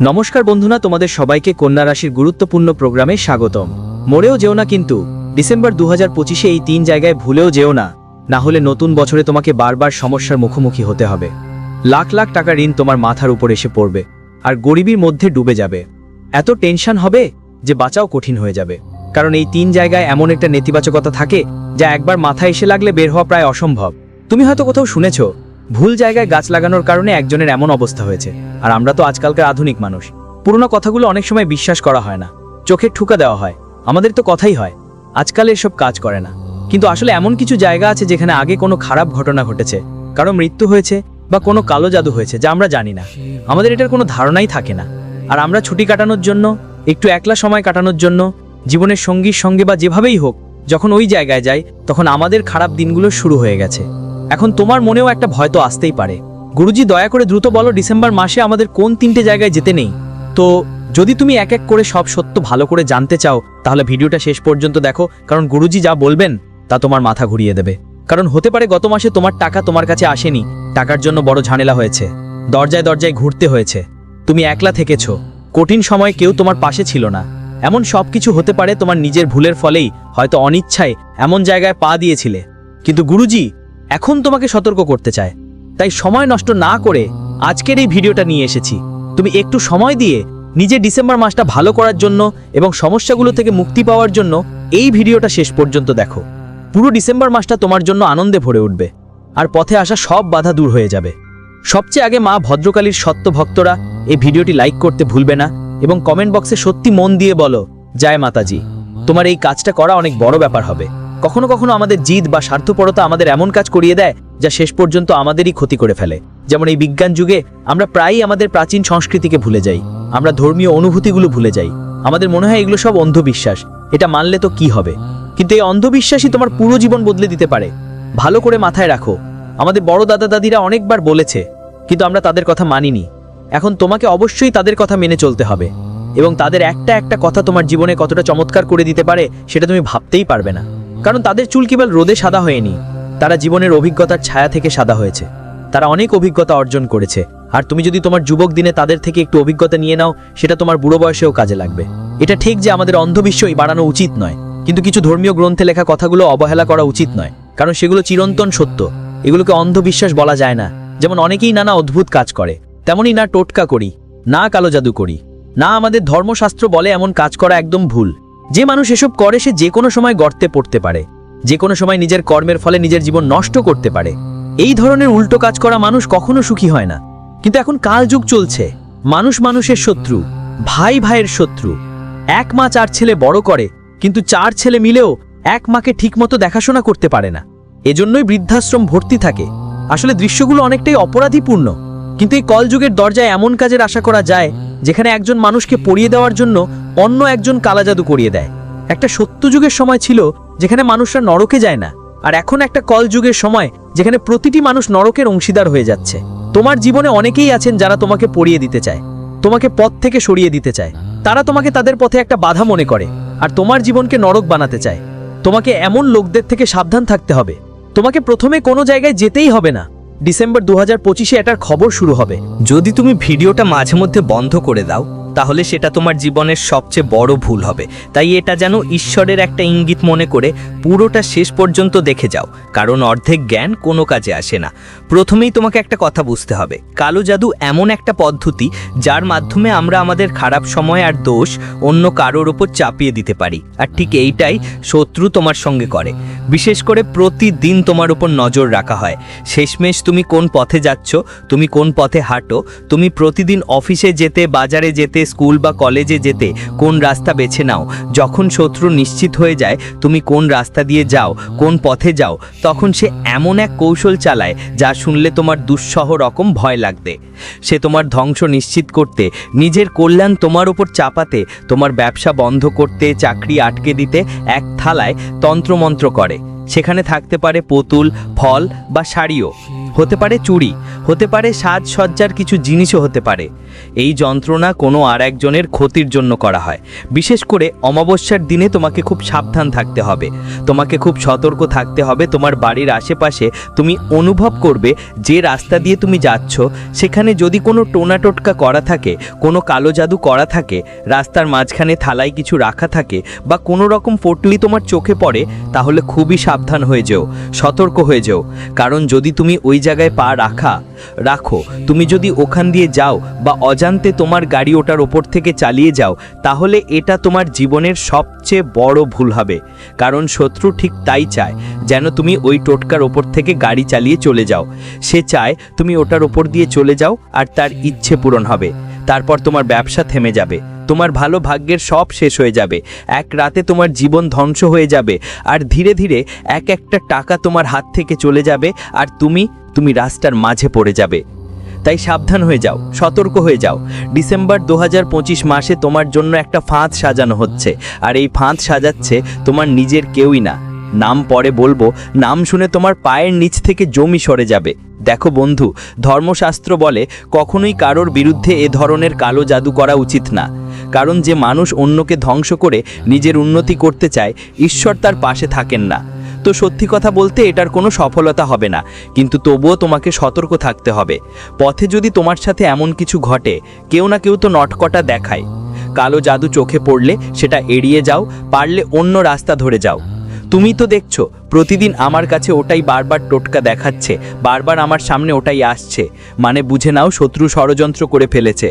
নমস্কার বন্ধুরা, তোমাদের সবাইকে কন্যা রাশির গুরুত্বপূর্ণ প্রোগ্রামে স্বাগতম। মরেও যেও না কিন্তু, ডিসেম্বর দু হাজার এই তিন জায়গায় ভুলেও যেও না। না হলে নতুন বছরে তোমাকে বারবার সমস্যার মুখোমুখি হতে হবে। লাখ লাখ টাকা ঋণ তোমার মাথার উপর এসে পড়বে, আর গরিবীর মধ্যে ডুবে যাবে। এত টেনশন হবে যে বাঁচাও কঠিন হয়ে যাবে। কারণ এই তিন জায়গায় এমন একটা নেতিবাচকতা থাকে, যা একবার মাথায় এসে লাগলে বের হওয়া প্রায় অসম্ভব। তুমি হয়তো কোথাও শুনেছ ভুল জায়গায় গাছ লাগানোর কারণে একজনের এমন অবস্থা হয়েছে। আর আমরা তো আজকালকার আধুনিক মানুষ। পুরনো কথাগুলো অনেক সময় বিশ্বাস করা হয় না। চোখে ঠুকা দেওয়া হয়। আমাদের তো কথাই হয়। আজকাল এসব কাজ করে না। কিন্তু আসলে এমন কিছু জায়গা আছে যেখানে আগে কোনো খারাপ ঘটনা ঘটেছে। কারও মৃত্যু হয়েছে বা কোনো কালো জাদু হয়েছে, যা আমরা জানি না। আমাদের এটার কোনো ধারণাই থাকে না। আর আমরা ছুটি কাটানোর জন্য, একটু একলা সময় কাটানোর জন্য, জীবনের সঙ্গীর সঙ্গে বা যেভাবেই হোক, যখন ওই জায়গায় যাই, তখন আমাদের খারাপ দিনগুলো শুরু হয়ে গেছে। এখন তোমার মনেও একটা ভয় তো আসতেই পারে। গুরুজি দয়া করে দ্রুত বলো ডিসেম্বর মাসে আমাদের কোন তিনটে জায়গায় যেতে নেই। তো, যদি তুমি এক এক করে সব সত্য ভালো করে জানতে চাও, তাহলে ভিডিওটা শেষ পর্যন্ত দেখো, কারণ গুরুজি যা বলবেন, তা তোমার মাথা ঘুরিয়ে দেবে। কারণ হতে পারে গত মাসে তোমার টাকা তোমার কাছে আসেনি, টাকার জন্য বড় ঝামেলা হয়েছে, দরজায় দরজায় ঘুরতে হয়েছে। তুমি একলা থেকেছো, কঠিন সময় কেউ তোমার পাশে ছিল না। এমন সব কিছু হতে পারে তোমার নিজের ভুলের ফলেই, হয়তো অনিচ্ছায় এমন জায়গায় পা দিয়েছিলে। কিন্তু গুরুজি এখন তোমাকে সতর্ক করতে চায়। তাই সময় নষ্ট না করে আজকের এই ভিডিওটা নিয়ে এসেছি। তুমি একটু সময় দিয়ে নিজে ডিসেম্বর মাসটা ভালো করার জন্য এবং সমস্যাগুলো থেকে মুক্তি পাওয়ার জন্য এই ভিডিওটা শেষ পর্যন্ত দেখো। পুরো ডিসেম্বর মাসটা তোমার জন্য আনন্দে ভরে উঠবে আর পথে আসা সব বাধা দূর হয়ে যাবে। সবচেয়ে আগে মা ভদ্রকালীর সত্য ভক্তরা এই ভিডিওটি লাইক করতে ভুলবে না এবং কমেন্ট বক্সে সত্যি মন দিয়ে বলো, জয় মাতাজি, তোমার এই কাজটা করা অনেক বড় ব্যাপার হবে। কখনো কখনো আমাদের জিদ বা স্বার্থপরতা আমাদের এমন কাজ করিয়ে দেয় যা শেষ পর্যন্ত আমাদেরই ক্ষতি করে ফেলে। যেমন এই বিজ্ঞান যুগে আমরা প্রায়ই আমাদের প্রাচীন সংস্কৃতিকে ভুলে যাই। আমরা ধর্মীয় অনুভূতিগুলো ভুলে যাই। আমাদের মনে হয় এগুলো সব অন্ধবিশ্বাস। এটা মানলে তো কি হবে? কিন্তু এই অন্ধবিশ্বাসই তোমার পুরো জীবন বদলে দিতে পারে। ভালো করে মাথায় রাখো। আমাদের বড় দাদা দাদিরা অনেকবার বলেছে, কিন্তু আমরা তাদের কথা মানিনি। এখন তোমাকে অবশ্যই তাদের কথা মেনে চলতে হবে। এবং তাদের একটা একটা কথা তোমার জীবনে কতটা চমৎকার করে দিতে পারে, সেটা তুমি ভাবতেই পারবে না। কারণ তাদের চুল কেবল রোদে সাদা হয়নি, তারা জীবনের অভিজ্ঞতার ছায়া থেকে সাদা হয়েছে। তারা অনেক অভিজ্ঞতা অর্জন করেছে, আর তুমি যদি তোমার যুবক দিনে তাদের থেকে একটু অভিজ্ঞতা নিয়ে নাও, সেটা তোমার বুড়ো বয়সেও কাজে লাগবে। এটা ঠিক যে আমাদের অন্ধবিশ্বাসই বাড়ানো উচিত নয়, কিন্তু কিছু ধর্মীয় গ্রন্থে লেখা কথাগুলো অবহেলা করা উচিত নয়, কারণ সেগুলো চিরন্তন সত্য। এগুলোকে অন্ধবিশ্বাস বলা যায় না, যেমন অনেকেই নানা অদ্ভুত কাজ করে, তেমনই না টোটকা করি, না কালো জাদু করি। না আমাদের ধর্মশাস্ত্র বলে এমন কাজ করা একদম ভুল। যে মানুষ এসব করে, সে যে কোনো সময় গর্তে পড়তে পারে। যে কোনো সময় নিজের কর্মের ফলে নিজের জীবন নষ্ট করতে পারে। এই ধরনের উল্টো কাজ করা মানুষ কখনো সুখী হয় না। কিন্তু এখন কালযুগ চলছে। মানুষ মানুষের শত্রু, ভাই ভাইয়ের শত্রু। এক মা চার ছেলে বড় করে, কিন্তু চার ছেলে মিলেও এক মাকে ঠিকমতো দেখাশোনা করতে পারে না। এজন্যই বৃদ্ধাশ্রম ভর্তি থাকে। আসলে দৃশ্যগুলো অনেকটাই অপরাধীপূর্ণ। কিন্তু এই কলযুগের দরজায় এমন কাজের আশা করা যায়, যেখানে একজন মানুষকে পড়িয়ে দেওয়ার জন্য অন্য একজন কালাজাদু করিয়ে দেয়। একটা সত্য যুগের সময় ছিল যেখানে মানুষরা নরকে যায় না, আর এখন একটা কল যুগের সময় যেখানে প্রতিটি মানুষ নরকের অংশীদার হয়ে যাচ্ছে। তোমার জীবনে অনেকেই আছেন যারা তোমাকে পড়িয়ে দিতে চায়, তোমাকে পথ থেকে সরিয়ে দিতে চায়। তারা তোমাকে তাদের পথে একটা বাধা মনে করে, আর তোমার জীবনকে নরক বানাতে চায়। তোমাকে এমন লোকদের থেকে সাবধান থাকতে হবে। তোমাকে প্রথমে কোনো জায়গায় যেতেই হবে না। ডিসেম্বর দু হাজার পঁচিশে এটার খবর শুরু হবে। যদি তুমি ভিডিওটা মাঝে মধ্যে বন্ধ করে দাও তাহলে সেটা তোমার জীবনের সবচেয়ে বড় ভুল হবে। তাই এটা যেন ঈশ্বরের একটা ইঙ্গিত মনে করে পুরোটা শেষ পর্যন্ত দেখে যাও, কারণ অর্ধেক জ্ঞান কোনো কাজে আসে না। প্রথমেই তোমাকে একটা কথা বুঝতে হবে, কালো জাদু এমন একটা পদ্ধতি যার মাধ্যমে আমরা আমাদের খারাপ সময় আর দোষ অন্য কারোর ওপর চাপিয়ে দিতে পারি, আর ঠিক এইটাই শত্রু তোমার সঙ্গে করে। বিশেষ করে প্রতিদিন তোমার উপর নজর রাখা হয়, শেষমেশ তুমি কোন পথে যাচ্ছ, তুমি কোন পথে হাঁটো, তুমি প্রতিদিন অফিসে যেতে, বাজারে যেতে স্কুল বা কলেজে যেতে কোন রাস্তা বেছে নাও। যখন শত্রু নিশ্চিত হয়ে যায়, তুমি কোন রাস্তা দিয়ে যাও, কোন পথে যাও, তখন সে এমন এক কৌশল চালায় যা শুনলে তোমার দুঃসহ রকম ভয় লাগবে। সে তোমার ধ্বংস নিশ্চিত করতে, নিজের কল্যাণ তোমার ওপর চাপাতে, তোমার ব্যবসা বন্ধ করতে, চাকরি আটকে দিতে এক থালায় তন্ত্রমন্ত্র করে। সেখানে থাকতে পারে পুতুল, ফল বা শাড়িও। হতে পারে চুরি হতে পারে সাজসজ্জার কিছু জিনিসও হতে পারে। এই যন্ত্রণা কোনো আর একজনের ক্ষতির জন্য করা হয়। বিশেষ করে অমাবস্যার দিনে তোমাকে খুব সাবধান থাকতে হবে। তোমাকে খুব সতর্ক থাকতে হবে। তোমার বাড়ির আশেপাশে তুমি অনুভব করবে যে রাস্তা দিয়ে তুমি যাচ্ছ, সেখানে যদি কোনো টোনা টোটকা করা থাকে, কোনো কালো জাদু করা থাকে, রাস্তার মাঝখানে থালায় কিছু রাখা থাকে বা কোনো রকম পটলি তোমার চোখে পড়ে, তাহলে খুবই সাবধান হয়ে যেও, সতর্ক হয়ে যেও। কারণ যদি তুমি ওই জায়গায় পা রাখা, রাখো, তুমি যদি ওখান দিয়ে যাও বা অজান্তে তোমার গাড়ি ওটার ওপর থেকে চালিয়ে যাও, তাহলে এটা তোমার জীবনের সবচেয়ে বড় ভুল হবে। কারণ শত্রু ঠিক তাই চায়, যেন তুমি ওই টোটকার ওপর থেকে গাড়ি চালিয়ে চলে যাও। সে চায় তুমি ওটার ওপর দিয়ে চলে যাও আর তার ইচ্ছে পূরণ হবে। তারপর তোমার ব্যবসা থেমে যাবে। তোমার ভালো ভাগ্যের সব শেষ হয়ে যাবে। এক রাতে তোমার জীবন ধ্বংস হয়ে যাবে। আর ধীরে ধীরে এক একটা টাকা তোমার হাত থেকে চলে যাবে আর তুমি তুমি রাস্তার মাঝে পড়ে যাবে। তাই সাবধান হয়ে যাও, সতর্ক হয়ে যাও। ডিসেম্বর দু হাজার পঁচিশ মাসে তোমার জন্য একটা ফাঁদ সাজানো হচ্ছে। আর এই ফাঁদ সাজাচ্ছে তোমার নিজের কেউই না। নাম পরে বলব, নাম শুনে তোমার পায়ের নিচ থেকে জমি সরে যাবে। দেখো বন্ধু, ধর্মশাস্ত্র বলে, কখনোই কারোর বিরুদ্ধে এ ধরনের কালো জাদু করা উচিত না। কারণ যে মানুষ অন্যকে ধ্বংস করে নিজের উন্নতি করতে চায়, ঈশ্বর তার পাশে থাকেন না। তো সত্যি কথা বলতে এটার কোনো সফলতা হবে না, কিন্তু তবুও তোমাকে সতর্ক থাকতে হবে। পথে যদি তোমার সাথে এমন কিছু ঘটে, কেউ না কেউ তো নটকটা দেখায়। কালো জাদু চোখে পড়লে সেটা এড়িয়ে যাও, পারলে অন্য রাস্তা ধরে যাও। তুমি তো দেখছ প্রতিদিন আমার কাছে ওটাই বারবার টোটকা দেখাচ্ছে, বারবার আমার সামনে ওটাই আসছে। মানে বুঝে নাও, শত্রু ষড়যন্ত্র করে ফেলেছে।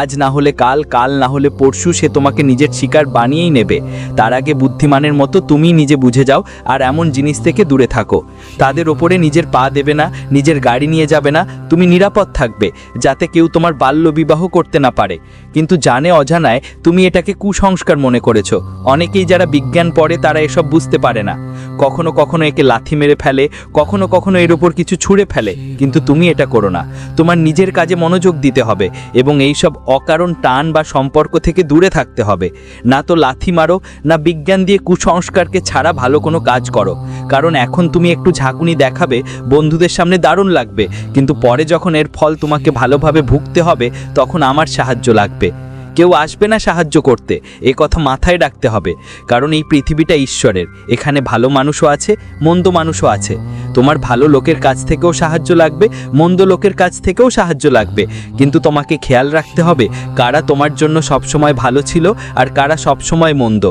আজ না হলে কাল কাল না হলে পরশু সে তোমাকে নিজের শিকার বানিয়েই নেবে। তার আগে বুদ্ধিমানের মতো তুমি নিজে বুঝে যাও, আর এমন জিনিস থেকে দূরে থাকো। তাদের ওপরে নিজের পা দেবে না, নিজের গাড়ি নিয়ে যাবে না, তুমি নিরাপদ থাকবে, যাতে কেউ তোমার বাল্য বিবাহ করতে না পারে। কিন্তু জানে অজানায়, তুমি এটাকে কুসংস্কার মনে করেছ। অনেকেই যারা বিজ্ঞান পড়ে তারা এসব বুঝতে পারে না। কখনো কখনো একে লাথি মেরে ফেলে, কখনো কখনো এর উপর কিছু ছুঁড়ে ফেলে। কিন্তু তুমি এটা করো না। তোমার নিজের কাজে মনোযোগ দিতে হবে এবং এই সব অকারণ টান বা সম্পর্ক থেকে দূরে থাকতে হবে। না তো লাথি মারো, না বিজ্ঞান দিয়ে কুসংস্কারকে ছাড়া ভালো কোনো কাজ করো। কারণ এখন তুমি একটু ঝাঁকুনি দেখাবে, বন্ধুদের সামনে দারুণ লাগবে। কিন্তু পরে যখন এর ফল তোমাকে ভালোভাবে ভুগতে হবে, তখন আমার সাহায্য লাগবে। কেউ আসবে না সাহায্য করতে। এ কথা মাথায় রাখতে হবে, কারণ এই পৃথিবীটা ঈশ্বরের। এখানে ভালো মানুষও আছে, মন্দ মানুষও আছে। তোমার ভালো লোকের কাছ থেকেও সাহায্য লাগবে, মন্দ লোকের কাছ থেকেও সাহায্য লাগবে। কিন্তু তোমাকে খেয়াল রাখতে হবে, কারা তোমার জন্য সবসময় ভালো ছিল আর কারা সবসময় মন্দ।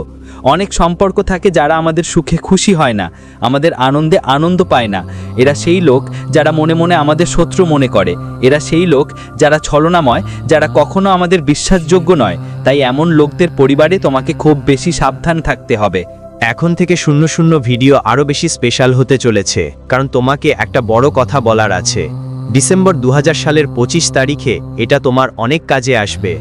অনেক সম্পর্ক থাকে যারা আমাদের সুখে খুশি হয় না, আমাদের আনন্দে আনন্দ পায় না। এরা সেই লোক যারা মনে মনে আমাদের শত্রু মনে করে। এরা সেই লোক যারা ছলনাময়, যারা কখনো আমাদের বিশ্বাসযোগ্য নয়। তাই এমন লোকদের পরিবারে তোমাকে খুব বেশি সাবধান থাকতে হবে। এখন থেকে শূন্য শূন্য ভিডিও আরও বেশি স্পেশাল হতে চলেছে, কারণ তোমাকে একটা বড় কথা বলার আছে। ডিসেম্বর দু হাজার সালের পঁচিশ তারিখে এটা তোমার অনেক কাজে আসবে।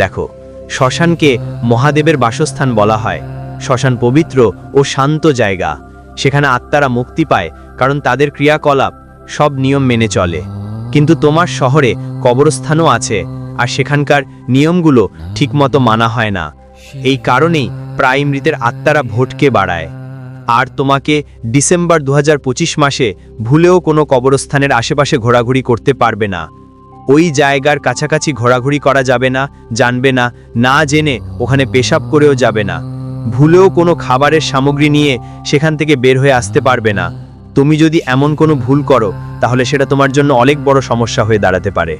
দেখো শ্মশানকে মহাদেবের বাসস্থান বলা হয়। শ্মশান পবিত্র ও শান্ত জায়গা। সেখানে আত্মারা মুক্তি পায়, কারণ তাদের ক্রিয়াকলাপ সব নিয়ম মেনে চলে। কিন্তু তোমার শহরে কবরস্থানও আছে, আর সেখানকার নিয়মগুলো ঠিকমতো মানা হয় না। এই কারণেই প্রায় মৃতের আত্মারা ভোটকে বাড়ায়। আর তোমাকে ডিসেম্বর দু হাজার পঁচিশ মাসে ভুলেও কোনো কবরস্থানের আশেপাশে ঘোরাঘুরি করতে পারবে না। ওই জায়গার কাছাকাছি ঘোরাঘুরি করা যাবে না, জানবে না না জেনে ওখানে পেশাব করেও যাবে না। ভুলেও কোনো খাবারের সামগ্রী নিয়ে সেখান থেকে বের হয়ে আসতে পারবে না। তুমি যদি এমন কোনো ভুল করো, তাহলে সেটা তোমার জন্য অনেক বড় সমস্যা হয়ে দাঁড়াতে পারে।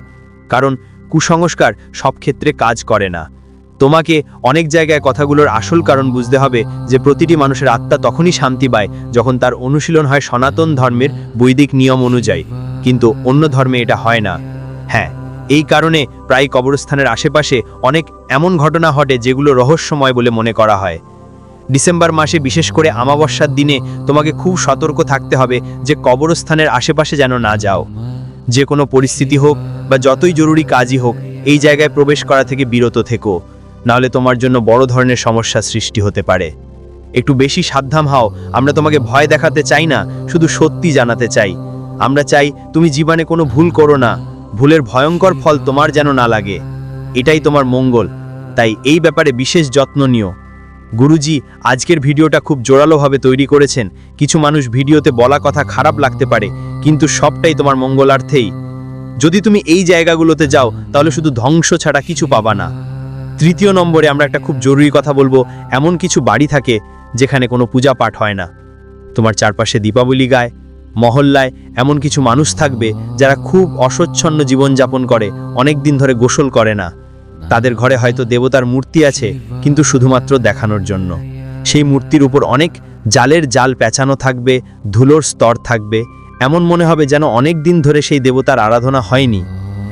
কারণ কুসংস্কার সব ক্ষেত্রে কাজ করে না। তোমাকে অনেক জায়গায় কথাগুলোর আসল কারণ বুঝতে হবে যে প্রতিটি মানুষের আত্মা তখনই শান্তি পায় যখন তার অনুশীলন হয় সনাতন ধর্মের বৈদিক নিয়ম অনুযায়ী। কিন্তু অন্য ধর্মে এটা হয় না। হ্যাঁ এই কারণে প্রায় কবরস্থানের আশেপাশে অনেক এমন ঘটনা ঘটে যেগুলো রহস্যময় বলে মনে করা হয়। ডিসেম্বর মাসে বিশেষ করে আমাবস্যার দিনে তোমাকে খুব সতর্ক থাকতে হবে যে কবরস্থানের আশেপাশে যেন না যাও। যে কোনো পরিস্থিতি হোক বা যতই জরুরি কাজই হোক, এই জায়গায় প্রবেশ করা থেকে বিরত থেকো। নাহলে তোমার জন্য বড় ধরনের সমস্যা সৃষ্টি হতে পারে। একটু বেশি সাবধান হও, আমরা তোমাকে ভয় দেখাতে চাই না, শুধু সত্যি জানাতে চাই। আমরা চাই তুমি জীবনে কোনো ভুল করো না। ভুলের ভয়ঙ্কর ফল তোমার যেন না লাগে। এটাই তোমার মঙ্গল। তাই এই ব্যাপারে বিশেষ যত্ন নিও। গুরুজি, আজকের ভিডিওটা খুব জোরালোভাবে তৈরি করেছেন। কিছু মানুষ ভিডিওতে বলা কথা খারাপ লাগতে পারে, কিন্তু সবটাই তোমার মঙ্গলার্থেই। যদি তুমি এই জায়গাগুলোতে যাও, তাহলে শুধু ধ্বংস ছাড়া কিছু পাবা না। তৃতীয় নম্বরে আমরা একটা খুব জরুরি কথা বলব। এমন কিছু বাড়ি থাকে, যেখানে কোনো পূজা পাঠ হয় না। তোমার চারপাশে দীপাবলি গায় মহল্লায় এমন কিছু মানুষ থাকবে যারা খুব অস্বচ্ছন্ন জীবনযাপন করে অনেক দিন ধরে গোসল করে না। তাদের ঘরে হয়তো দেবতার মূর্তি আছে, কিন্তু শুধুমাত্র দেখানোর জন্য। সেই মূর্তির উপর অনেক জালের জাল পেঁচানো থাকবে, ধুলোর স্তর থাকবে। এমন মনে হবে যেন অনেক দিন ধরে সেই দেবতার আরাধনা হয়নি।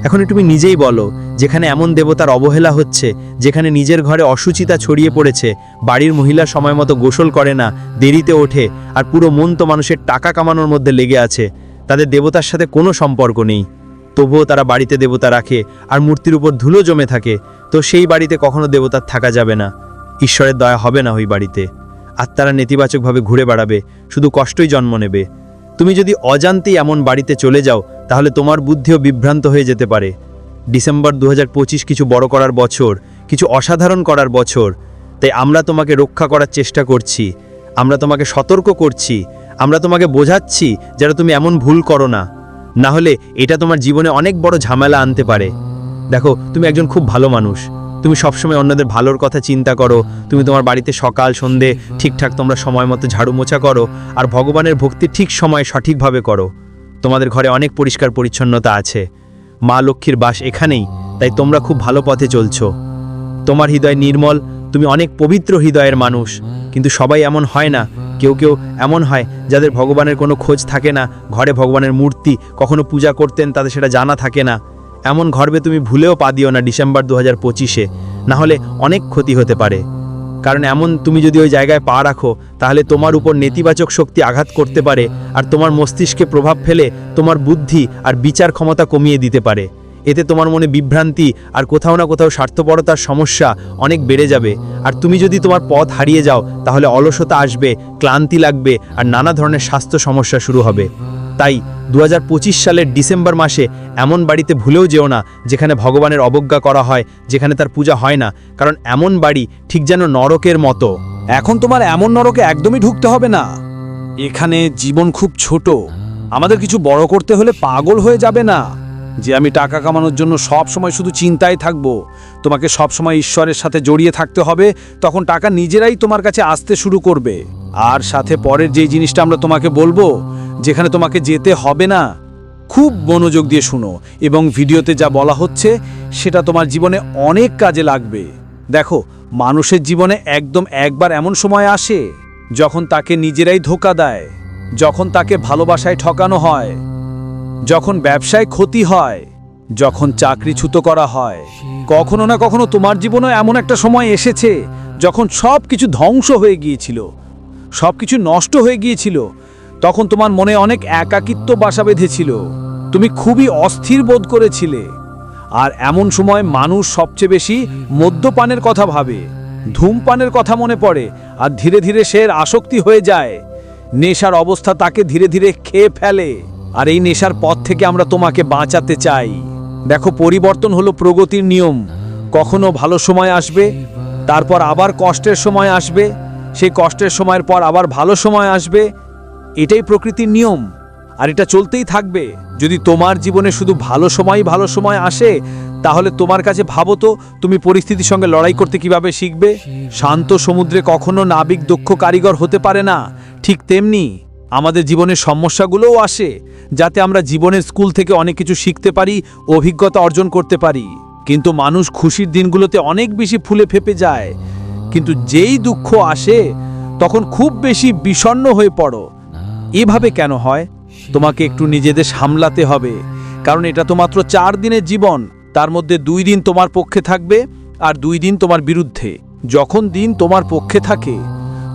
এখন তুমি নিজেই বলো, যেখানে এমন দেবতার অবহেলা হচ্ছে, যেখানে নিজের ঘরে অসুচিতা ছড়িয়ে পড়েছে, বাড়ির মহিলা সময় মতো গোসল করে না, দেরিতে ওঠে, আর পুরো মন তো মানুষের টাকা কামানোর মধ্যে লেগে আছে, তাদের দেবতার সাথে কোনো সম্পর্ক নেই। তবুও তারা বাড়িতে দেবতা রাখে, আর মূর্তির উপর ধুলো জমে থাকে, তো সেই বাড়িতে কখনো দেবতার থাকা যাবে না। ঈশ্বরের দয়া হবে না ওই বাড়িতে। আত্মারা নেতিবাচকভাবে ঘুরে বেড়াবে, শুধু কষ্টই জন্ম নেবে। তুমি যদি অজান্তেই এমন বাড়িতে চলে যাও তাহলে তোমার বুদ্ধিও বিভ্রান্ত হয়ে যেতে পারে। ডিসেম্বর দু হাজার পঁচিশ কিছু বড় করার বছর, কিছু অসাধারণ করার বছর। তাই আমরা তোমাকে রক্ষা করার চেষ্টা করছি। আমরা তোমাকে সতর্ক করছি। আমরা তোমাকে বোঝাচ্ছি যেন তুমি এমন ভুল করো না। না হলে এটা তোমার জীবনে অনেক বড় ঝামেলা আনতে পারে। দেখো, তুমি একজন খুব ভালো মানুষ। তুমি সবসময় অন্যদের ভালোর কথা চিন্তা করো। তুমি তোমার বাড়িতে সকাল, সন্ধে ঠিকঠাক তোমরা সময় মতো ঝাড়ু মোছা করো। আর ভগবানের ভক্তি ঠিক সময়ে সঠিকভাবে করো। তোমাদের ঘরে অনেক পরিষ্কার পরিচ্ছন্নতা আছে। মা লক্ষ্মীর বাস এখানেই, তাই তোমরা খুব ভালো পথে চলছ। তোমার হৃদয় নির্মল, তুমি অনেক পবিত্র হৃদয়ের মানুষ। কিন্তু সবাই এমন হয় না, কেউ কেউ এমন হয় যাদের ভগবানের কোনো খোঁজ থাকে না, ঘরে ভগবানের মূর্তি, কখনো পূজা করতেন তাদের সেটা জানা থাকে না। এমন গর্বে তুমি ভুলেও পা দিও না ডিসেম্বর দু হাজার পঁচিশে নাহলে অনেক ক্ষতি হতে পারে। কারণ এমন তুমি যদি ওই জায়গায় পা রাখো, তাহলে তোমার উপর নেতিবাচক শক্তি আঘাত করতে পারে আর তোমার মস্তিষ্কে প্রভাব ফেলে তোমার বুদ্ধি আর বিচার ক্ষমতা কমিয়ে দিতে পারে। এতে তোমার মনে বিভ্রান্তি আর কোথাও না কোথাও স্বার্থপরতার সমস্যা অনেক বেড়ে যাবে। আর তুমি যদি তোমার পথ হারিয়ে যাও, তাহলে অলসতা আসবে, ক্লান্তি লাগবে আর নানা ধরনের স্বাস্থ্য সমস্যা শুরু হবে। তাই দু হাজার পঁচিশ সালের ডিসেম্বর মাসে এমন বাড়িতে ভুলেও যেও না, যেখানে ভগবানের অবজ্ঞা করা হয়, যেখানে তার পূজা হয় না, কারণ এমন বাড়ি ঠিক যেন নরকের মতো। এখন তোমার এমন নরকে একদমই ঢুকতে হবে না। এখানে জীবন খুব ছোট। আমাদের কিছু বড় করতে হলে পাগল হয়ে যাবে না। যে আমি টাকা কামানোর জন্য সব সময় শুধু চিন্তায় থাকব, তোমাকে সব সময় ঈশ্বরের সাথে জড়িয়ে থাকতে হবে, তখন টাকা নিজেরাই তোমার কাছে আসতে শুরু করবে। আর সাথে পরের যেই জিনিসটা আমরা তোমাকে বলব, যেখানে তোমাকে যেতে হবে না, খুব মনোযোগ দিয়ে শুনো এবং ভিডিওতে যা বলা হচ্ছে, সেটা তোমার জীবনে অনেক কাজে লাগবে। দেখো, মানুষের জীবনে একদম একবার এমন সময় আসে, যখন তাকে নিজেরাই ধোকা দেয়, যখন তাকে ভালোবাসায় ঠকানো হয়, যখন ব্যবসায় ক্ষতি হয়, যখন চাকরি ছুতো করা হয়। কখনো না কখনো তোমার জীবনে এমন একটা সময় এসেছে, যখন সব কিছু ধ্বংস হয়ে গিয়েছিল। সব কিছু নষ্ট হয়ে গিয়েছিল। তখন তোমার মনে অনেক একাকিত্ব বাসা বেঁধেছিল। তুমি খুবই অস্থির বোধ করেছিলে। আর এমন সময় মানুষ সবচেয়ে বেশি মদ্যপানের কথা ভাবে, ধূমপানের কথা মনে পড়ে, আর ধীরে ধীরে সে আসক্তি হয়ে যায়। নেশার অবস্থা তাকে ধীরে ধীরে খেয়ে ফেলে। আর এই নেশার পথ থেকে আমরা তোমাকে বাঁচাতে চাই। দেখো, পরিবর্তন হলো প্রগতির নিয়ম। কখনো ভালো সময় আসবে, তারপর আবার কষ্টের সময় আসবে সেই কষ্টের সময়ের পর আবার ভালো সময় আসবে, এটাই প্রকৃতির নিয়ম। আর এটা চলতেই থাকবে। যদি তোমার জীবনে শুধু ভালো সময় ভালো সময় আসে, তাহলে তোমার কাছে ভাবো তো, তুমি পরিস্থিতির সঙ্গে লড়াই করতে কীভাবে শিখবে? শান্ত সমুদ্রে কখনো নাবিক, দক্ষ কারিগর হতে পারে না। ঠিক তেমনি আমাদের জীবনের সমস্যাগুলোও আসে, যাতে আমরা জীবনের স্কুল থেকে অনেক কিছু শিখতে পারি, অভিজ্ঞতা অর্জন করতে পারি। কিন্তু মানুষ খুশির দিনগুলোতে অনেক বেশি ফুলে ফেপে যায়। কিন্তু যেই দুঃখ আসে, তখন খুব বেশি বিষণ্ণ হয়ে পড়ো। এভাবে কেন হয়? তোমাকে একটু নিজেদের সামলাতে হবে, কারণ এটা তো মাত্র চার দিনের জীবন। তার মধ্যে দুই দিন তোমার পক্ষে থাকবে আর দুই দিন তোমার বিরুদ্ধে। যখন দিন তোমার পক্ষে থাকে,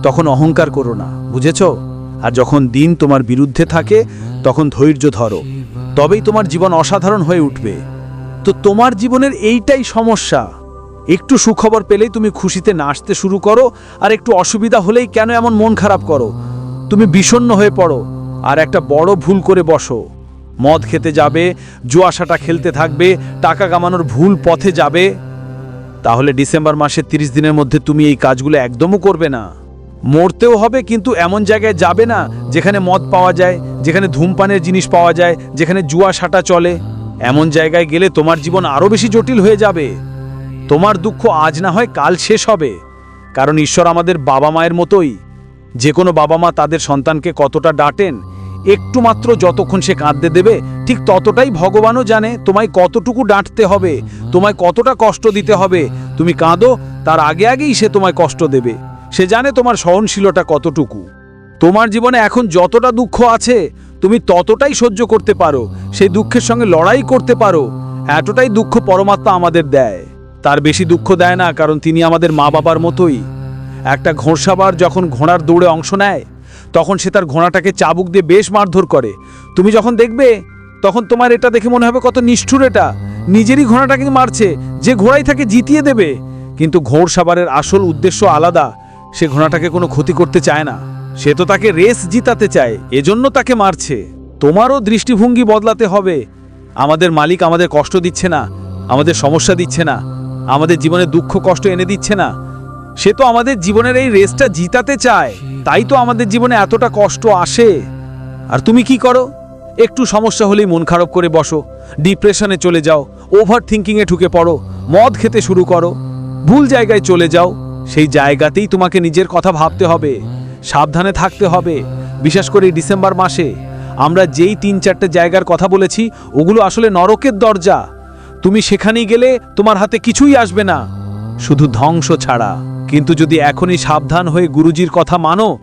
তখন অহংকার করো না, বুঝেছ? আর যখন দিন তোমার বিরুদ্ধে থাকে, তখন ধৈর্য ধরো। তবেই তোমার জীবন অসাধারণ হয়ে উঠবে। তো তোমার জীবনের এইটাই সমস্যা। একটু সুখবর পেলেই তুমি খুশিতে নাচতে শুরু করো, আর একটু অসুবিধা হলেই কেন এমন মন খারাপ করো? তুমি বিষণ্ণ হয়ে পড়ো, আর একটা বড় ভুল করে বসো। মদ খেতে যাবে, জুয়াশাটা খেলতে থাকবে, টাকা কামানোর ভুল পথে যাবে। তাহলে ডিসেম্বর মাসের তিরিশ দিনের মধ্যে তুমি এই কাজগুলো একদমও করবে না। মরতেও হবে, কিন্তু এমন জায়গায় যাবে না, যেখানে মদ পাওয়া যায়, যেখানে ধূমপানের জিনিস পাওয়া যায়, যেখানে জুয়া সাটা চলে। এমন জায়গায় গেলে তোমার জীবন আরও বেশি জটিল হয়ে যাবে। তোমার দুঃখ আজ না হয় কাল শেষ হবে। কারণ ঈশ্বর আমাদের বাবা মায়ের মতোই। যে কোনো বাবা মা তাদের সন্তানকে কতটা ডাঁটেন, একটু মাত্র যতক্ষণ সে কাঁদতে দেবে, ঠিক ততটাই ভগবানও জানে তোমায় কতটুকু ডাঁটতে হবে, তোমায় কতটা কষ্ট দিতে হবে। তুমি কাঁদো, তার আগে আগেই সে তোমায় কষ্ট দেবে। সে জানে তোমার সহনশীলতা কতটুকু। তোমার জীবনে এখন যতটা দুঃখ আছে, তুমি ততটাই সহ্য করতে পারো, সেই দুঃখের সঙ্গে লড়াই করতে পারো। এতটাই দুঃখ পরমাত্মা আমাদের দেয়। তার বেশি দুঃখ দেয় না, কারণ তিনি আমাদের মা বাবার মতোই। একটা ঘোড়সাবার যখন ঘোড়ার দৌড়ে অংশ নেয়, তখন সে তার ঘোড়াটাকে চাবুক দিয়ে বেশ মারধর করে। তুমি যখন দেখবে, তখন তোমার এটা দেখে মনে হবে কত নিষ্ঠুর এটা। নিজেরই ঘোড়াটাকে মারছে, যে ঘোড়াই তাকে জিতিয়ে দেবে। কিন্তু ঘোড়সাবারের আসল উদ্দেশ্য আলাদা, সে ঘোড়াটাকে কোনো ক্ষতি করতে চায় না। সে তো তাকে রেস জিতাতে চায়, এজন্য তাকে মারছে। তোমারও দৃষ্টিভঙ্গি বদলাতে হবে। আমাদের মালিক আমাদের কষ্ট দিচ্ছে না, আমাদের সমস্যা দিচ্ছে না। আমাদের জীবনে দুঃখ, কষ্ট এনে দিচ্ছে না। সে তো আমাদের জীবনের এই রেসটা জিতাতে চায়। তাই তো আমাদের জীবনে এতটা কষ্ট আসে। আর তুমি কি করো? একটু সমস্যা হলেই মন খারাপ করে বসো। ডিপ্রেশনে চলে যাও। ওভার থিঙ্কিংয়ে ঢুকে পড়ো। মদ খেতে শুরু করো। ভুল জায়গায় চলে যাও। সেই জায়গাতেই তোমাকে নিজের কথা ভাবতে হবে। সাবধানে থাকতে হবে। বিশেষ করে ডিসেম্বর মাসে। আমরা যেই তিন চারটে জায়গার কথা বলেছি, ওগুলো আসলে নরকের দরজা। তুমি সেখানেই গেলে তোমার হাতে কিছুই আসবে না। শুধু ধ্বংস ছাড়া। কিন্তু যদি এখনই সাবধান হয়ে গুরুজির কথা মানো,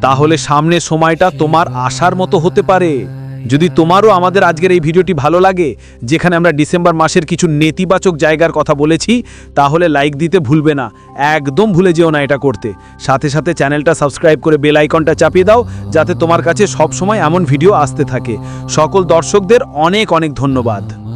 তাহলে সামনে সময়টা তোমার আসার মতো হতে পারে। যদি তোমারও আমাদের আজকের এই ভিডিওটি ভালো লাগে, যেখানে আমরা ডিসেম্বর মাসের কিছু নেতিবাচক জায়গার কথা বলেছি, তাহলে লাইক দিতে ভুলবে না। একদম ভুলে যেও না এটা করতে। সাথে সাথে চ্যানেলটা সাবস্ক্রাইব করে বেল আইকনটা চাপিয়ে দাও, যাতে তোমার কাছে সব সময় এমন ভিডিও আসতে থাকে। সকল দর্শকদের অনেক অনেক ধন্যবাদ।